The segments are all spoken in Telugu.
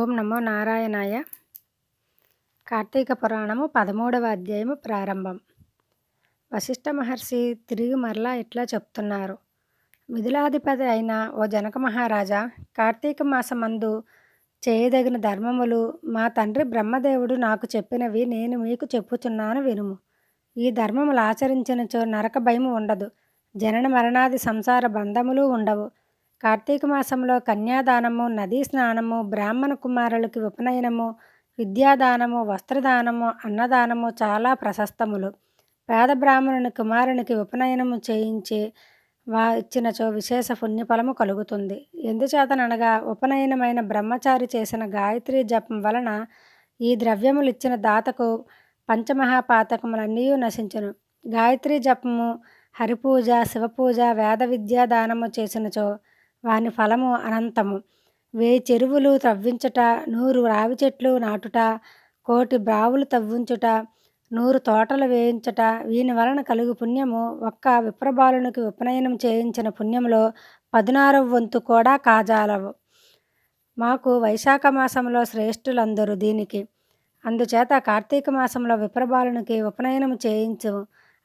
ఓం నమో నారాయణాయ. కార్తీక పురాణము పదమూడవ అధ్యాయము ప్రారంభం. వశిష్ఠ మహర్షి తిరిగి మరలా ఇట్లా చెప్తున్నారు. మిథులాధిపతి అయిన ఓ జనక మహారాజా కార్తీక మాసమందు చేయదగిన ధర్మములు మా తండ్రి బ్రహ్మదేవుడు నాకు చెప్పినవి నేను మీకు చెప్పుచున్నాను వినుము. ఈ ధర్మములు ఆచరించినచో నరక భయము ఉండదు. జనన మరణాది సంసార బంధములు ఉండవు. కార్తీక మాసంలో కన్యాదానము నదీ స్నానము బ్రాహ్మణ కుమారులకి ఉపనయనము విద్యాదానము వస్త్రదానము అన్నదానము చాలా ప్రశస్తములు. పేద బ్రాహ్మణుని కుమారునికి ఉపనయనము చేయించి వా ఇచ్చినచో విశేష పుణ్యఫలము కలుగుతుంది. ఎందుచేతననగా ఉపనయనమైన బ్రహ్మచారి చేసిన గాయత్రి జపం వలన ఈ ద్రవ్యములు ఇచ్చిన దాతకు పంచమహాపాతకములన్నీ నశించను. గాయత్రి జపము హరిపూజ శివపూజ వేద విద్యా దానము చేసినచో వాని ఫలము అనంతము. వేయి చెరువులు తవ్వించుట నూరు రావి చెట్లు నాటుట కోటి బ్రావులు తవ్వించుట నూరు తోటలు వేయించుట వీని వలన కలుగు పుణ్యము ఒక్క విప్రబాలునికి ఉపనయనం చేయించిన పుణ్యంలో పదునారవ వంతు కూడా కాజాలవు. మాకు వైశాఖ మాసంలో శ్రేష్ఠులందరూ దీనికి. అందుచేత కార్తీక మాసంలో విప్రబాలునికి ఉపనయనం చేయించు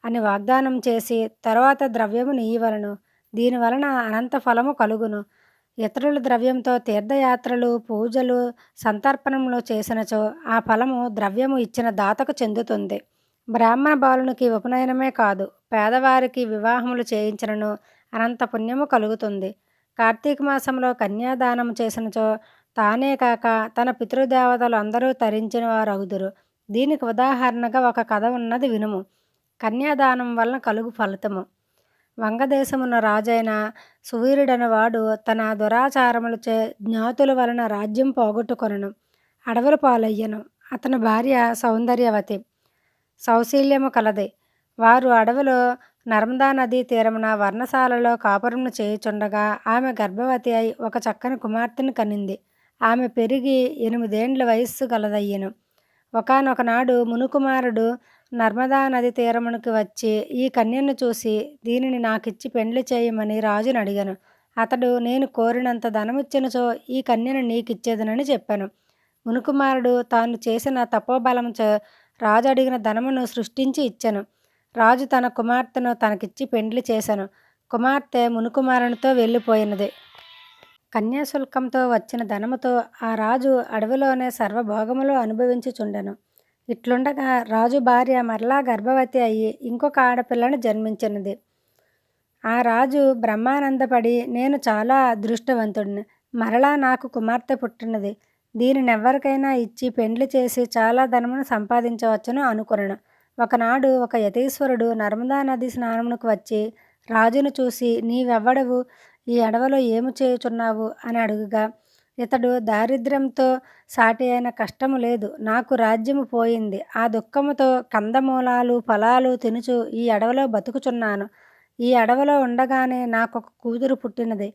అని వాగ్దానం చేసి తర్వాత ద్రవ్యము నీయవలను దీనివలన అనంత ఫలము కలుగును. ఇతరుల ద్రవ్యంతో తీర్థయాత్రలు పూజలు సంతర్పణములు చేసినచో ఆ ఫలము ద్రవ్యము ఇచ్చిన దాతకు చెందుతుంది. బ్రాహ్మణ బాలునికి ఉపనయనమే కాదు పేదవారికి వివాహములు చేయించినను అనంత పుణ్యము కలుగుతుంది. కార్తీక మాసంలో కన్యాదానం చేసినచో తానే కాక తన పితృదేవతలు అందరూ తరించిన వారు అగుదురు దీనికి ఉదాహరణగా ఒక కథ ఉన్నది వినుము. కన్యాదానం వలన కలుగు ఫలితము. వంగదేశమున రాజైన సువీరుడని వాడు తన దురాచారములచే జ్ఞాతుల వలన రాజ్యం పోగొట్టుకొనను అడవుల పాలయ్యను. అతని భార్య సౌందర్యవతి సౌశీల్యము కలది. వారు అడవిలో నర్మదా నదీ తీరమున వర్ణశాలలో కాపురమును చేయుచుండగా ఆమె గర్భవతి అయి ఒక చక్కని కుమార్తెను కనింది. ఆమె పెరిగి ఎనిమిదేండ్ల వయస్సు గలదయ్యను. ఒకనొకనాడు మునుకుమారుడు నర్మదా నది తీరమునకు వచ్చి ఈ కన్యను చూసి దీనిని నాకిచ్చి పెండ్లి చేయమని రాజును అడిగాను. అతడు నేను కోరినంత ధనమిచ్చినచో ఈ కన్యను నీకిచ్చేదనని చెప్పాను. మునుకుమారుడు తాను చేసిన తపోబలంచో రాజు అడిగిన ధనమును సృష్టించి ఇచ్చాను. రాజు తన కుమార్తెను తనకిచ్చి పెండ్లి చేశాను కుమార్తె మునుకుమారునితో వెళ్ళిపోయినది. కన్యాశుల్కంతో వచ్చిన ధనముతో ఆ రాజు అడవిలోనే సర్వభోగములు అనుభవించుచుండెను. ఇట్లుండగా రాజు భార్య మరలా గర్భవతి అయ్యి ఇంకొక ఆడపిల్లను జన్మించినది. ఆ రాజు బ్రహ్మానందపడి నేను చాలా అదృష్టవంతుడిని. మరలా నాకు కుమార్తె పుట్టినది. దీనిని ఎవరికైనా ఇచ్చి పెండ్లి చేసి చాలా ధనమును సంపాదించవచ్చును అనుకున్నాను ఒకనాడు ఒక యతీశ్వరుడు నర్మదా నది స్నానమునకు వచ్చి రాజును చూసి నీవెవ్వడవు? ఈ అడవిలో ఏమి చేయుచున్నావు? అని అడుగుగా ఇతడు దారిద్ర్యంతో సాటి అయిన కష్టము లేదు నాకు రాజ్యము పోయింది ఆ దుఃఖముతో కందమూలాలు ఫలాలు తినుచు ఈ అడవిలో బతుకుచున్నాను. ఈ అడవిలో ఉండగానే నాకు ఒక కూతురు పుట్టినది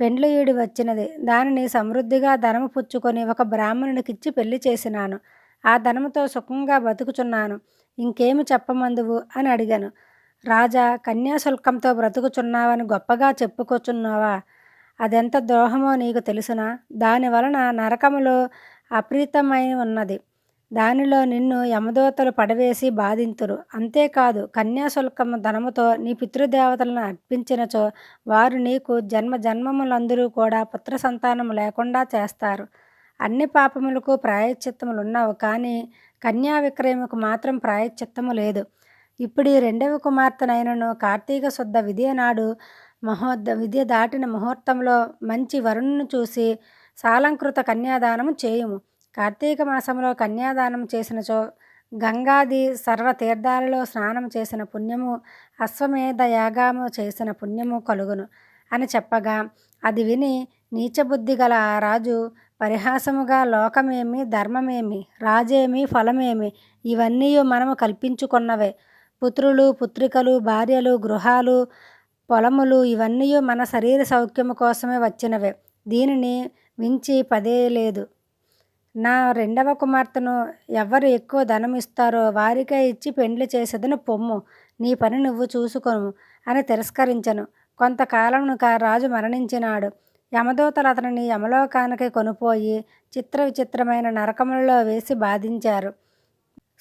పెండ్లయుడి వచ్చినది దానిని సమృద్ధిగా ధనము పుచ్చుకొని ఒక బ్రాహ్మణునికిచ్చి పెళ్ళి చేసినాను. ఆ ధనముతో సుఖంగా బతుకుచున్నాను ఇంకేమి చెప్పమందువు? అని అడిగాను. రాజా కన్యాశుల్కంతో బ్రతుకుచున్నావని గొప్పగా చెప్పుకొచున్నావా అదెంత ద్రోహమో నీకు తెలుసునా? దాని వలన నరకములో అప్రీతమై ఉన్నది. దానిలో నిన్ను యమదూతలు పడవేసి బాధింతురు. అంతేకాదు కన్యాశుల్కము ధనముతో నీ పితృదేవతలను అర్పించినచో వారు నీకు జన్మ జన్మములందరూ కూడా పుత్ర సంతానం లేకుండా చేస్తారు. అన్ని పాపములకు ప్రాయశ్చిత్తములు ఉన్నావు కానీ కన్యా విక్రయముకు మాత్రం ప్రాయశ్చిత్తము లేదు. ఇప్పుడు ఈ రెండవ కుమార్తెనైనను కార్తీక శుద్ధ విధియ నాడు మహోద్ విద్య దాటిన ముహూర్తంలో మంచి వరుణ్ణి చూసి సాలంకృత కన్యాదానము చేయుము. కార్తీక మాసంలో కన్యాదానం చేసినచో గంగాది సర్వ తీర్థాలలో స్నానం చేసిన పుణ్యము అశ్వమేధ యాగము చేసిన పుణ్యము కలుగును అని చెప్పగా అది విని నీచబుద్ధి గల ఆ రాజు పరిహాసముగా లోకమేమి ధర్మమేమి రాజేమి ఫలమేమి ఇవన్నీ మనము కల్పించుకున్నవే. పుత్రులు పుత్రికలు భార్యలు గృహాలు పొలములు ఇవన్నీ మన శరీర సౌఖ్యము కోసమే వచ్చినవే. దీనిని మించి పదే లేదు. నా రెండవ కుమార్తెను ఎవరు ఎక్కువ ధనం ఇస్తారో వారికే ఇచ్చి పెండ్లి చేసేదని పొమ్ము. నీ పని నువ్వు చూసుకోను అని తిరస్కరించను. కొంతకాలమునక రాజు మరణించినాడు. యమదూతలు అతనిని యమలోకానికి కొనుపోయి చిత్ర విచిత్రమైన నరకములలో వేసి బాధించారు.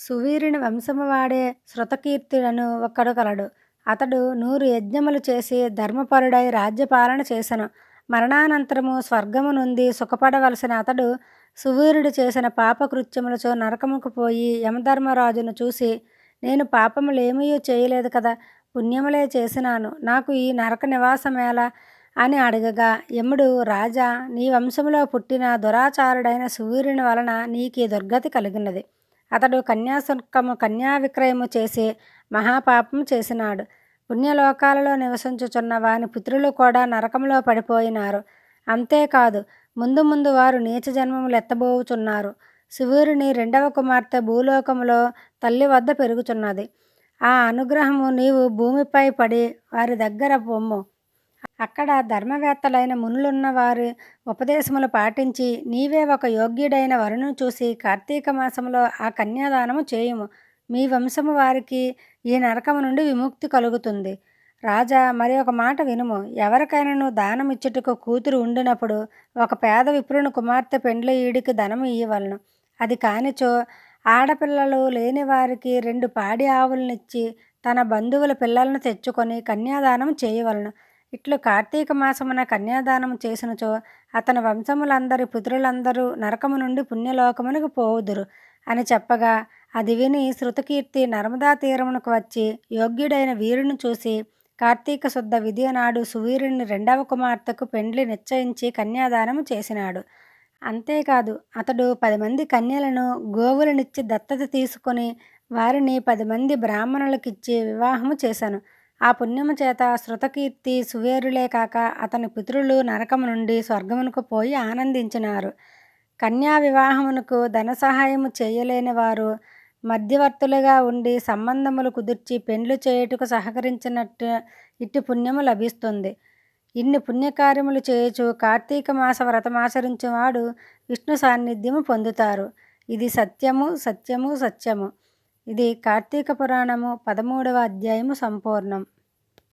సువీరుని వంశము వాడే శృతకీర్తుడను ఒక్కడు కలడు. అతడు నూరు యజ్ఞములు చేసి ధర్మపరుడై రాజ్యపాలన చేసెను. మరణానంతరము స్వర్గము నుండి సుఖపడవలసిన అతడు సువీరుడు చేసిన పాపకృత్యములతో నరకముకు పోయి యమధర్మరాజును చూసి నేను పాపములేమీ చేయలేదు కదా పుణ్యములే చేసినాను. నాకు ఈ నరక నివాసమేలా అని అడగగా యముడు రాజా నీ వంశములో పుట్టిన దురాచారుడైన సూర్యుని వలన నీకు దుర్గతి కలిగినది. అతడు కన్యాశుల్కము కన్యా విక్రయము చేసి మహాపాపము చేసినాడు. పుణ్యలోకాలలో నివసించుచున్న వాని పుత్రులు కూడా నరకంలో పడిపోయినారు. అంతేకాదు ముందు ముందు వారు నీచ జన్మములు ఎత్తబోవుచున్నారు శివురిని రెండవ కుమార్తె భూలోకములో తల్లి వద్ద పెరుగుచున్నది. ఆ అనుగ్రహము నీవు భూమిపై పడి వారి దగ్గర పొమ్ము. అక్కడ ధర్మవేత్తలైన మునులున్నవారు ఉపదేశములు పాటించి నీవే ఒక యోగ్యుడైన వరును చూసి కార్తీక మాసంలో ఆ కన్యాదానము చేయుము. మీ వంశము వారికి ఈ నరకము నుండి విముక్తి కలుగుతుంది. రాజా మరి ఒక మాట వినుము. ఎవరికైనాను దానం ఇచ్చుటకు కూతురు ఉండినప్పుడు ఒక పేద విప్రుని కుమార్తె పెండ్ల ఈడికి ధనము ఇయ్యవలను. అది కానిచో ఆడపిల్లలు లేని వారికి రెండు పాడి ఆవులనిచ్చి తన బంధువుల పిల్లలను తెచ్చుకొని కన్యాదానం చేయవలను. ఇట్లు కార్తీక మాసమున కన్యాదానం చేసినచో అతని వంశములందరి పుత్రులందరూ నరకము నుండి పుణ్యలోకమునకు పోవుదురు. అని చెప్పగా అది విని శృతకీర్తి నర్మదా తీరమునకు వచ్చి యోగ్యుడైన వీరుని చూసి కార్తీక శుద్ధ విధియ నాడు సువీరుని రెండవ కుమార్తెకు పెండ్లి నిశ్చయించి కన్యాదానము చేసినాడు. అంతేకాదు అతడు పది మంది కన్యలను గోవులనిచ్చి దత్తత తీసుకొని వారిని పది మంది బ్రాహ్మణులకిచ్చి వివాహము చేశాను ఆ పుణ్యము చేత శృతకీర్తి సువేరులే కాక అతని పితరులు నరకము నుండి స్వర్గమునకు పోయి ఆనందించినారు. కన్యా వివాహమునకు ధన సహాయము చేయలేని వారు మధ్యవర్తులుగా ఉండి సంబంధములు కుదిర్చి పెండ్లు చేయుటకు సహకరించినట్టు ఇట్టి పుణ్యము లభిస్తుంది. ఇన్ని పుణ్యకార్యములు చేయచు కార్తీక మాస వ్రతమాచరించేవాడు విష్ణు సాన్నిధ్యము పొందుతారు. ఇది సత్యము సత్యము సత్యము. ఇది కార్తీక పురాణము పదమూడవ అధ్యాయము సంపూర్ణం.